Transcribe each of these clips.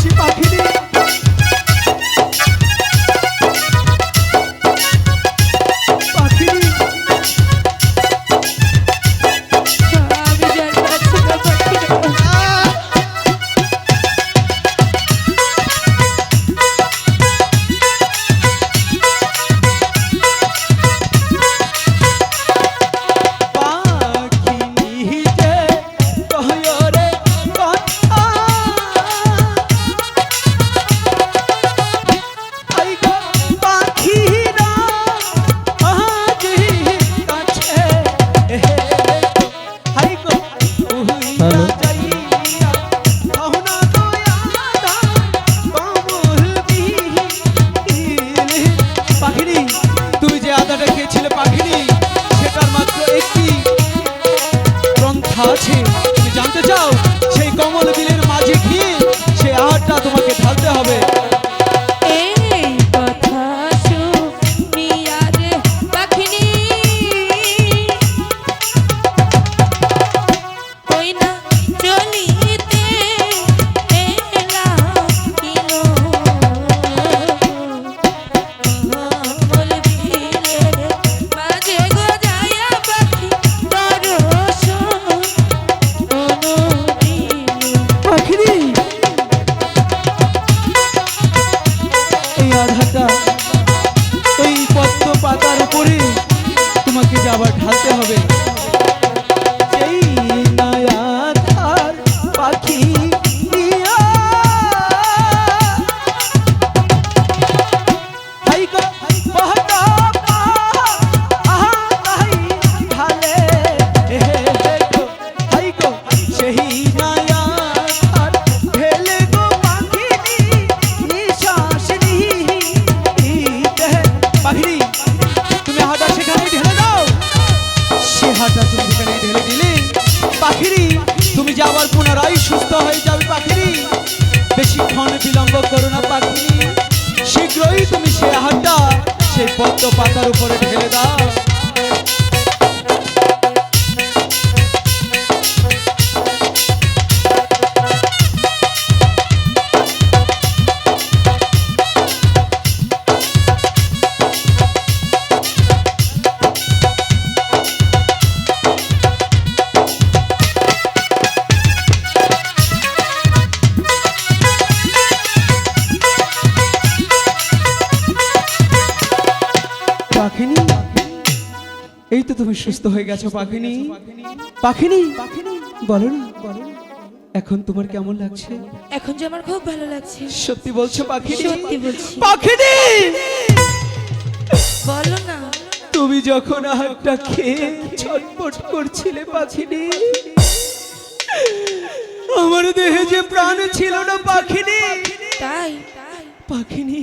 she back in the পাখিনি সেটার মাত্র একটি গ্রন্থ আছে। তুমি জানতে চাও? আবার ঢালতে হবে। যেই যে আবার পুনরায় সুস্থ হয়ে যাবে পাখিরি। বেশিক্ষণ বিলম্ব করো না পাখিরি। শীঘ্রই তুমি সে হাঁটা সেই পদ্ম পাতার উপরে ঢেলে দাও। তুমি সুস্থ হয়ে গেছো পাখিনি? পাখিনি? বলো না বলো। এখন তোমার কেমন লাগছে? এখন যে আমার খুব ভালো লাগছে। সত্যি বলছো পাখিনি? সত্যি বলছি। পাখিনি? বলো না। তুমি যখন আহারটা খেয়ে ছটপট করছিলে পাখিনি? আমার দেহে যে প্রাণ ছিল না পাখিনি? তাই। পাখিনি?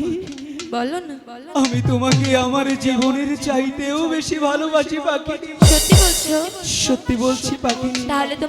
বলো না। আমি তোমাকে আমার জীবনের চাইতেও বেশি ভালোবাসি পাখি সত্যি বলছো? সত্যি বলছি পাখি তাহলে তোমার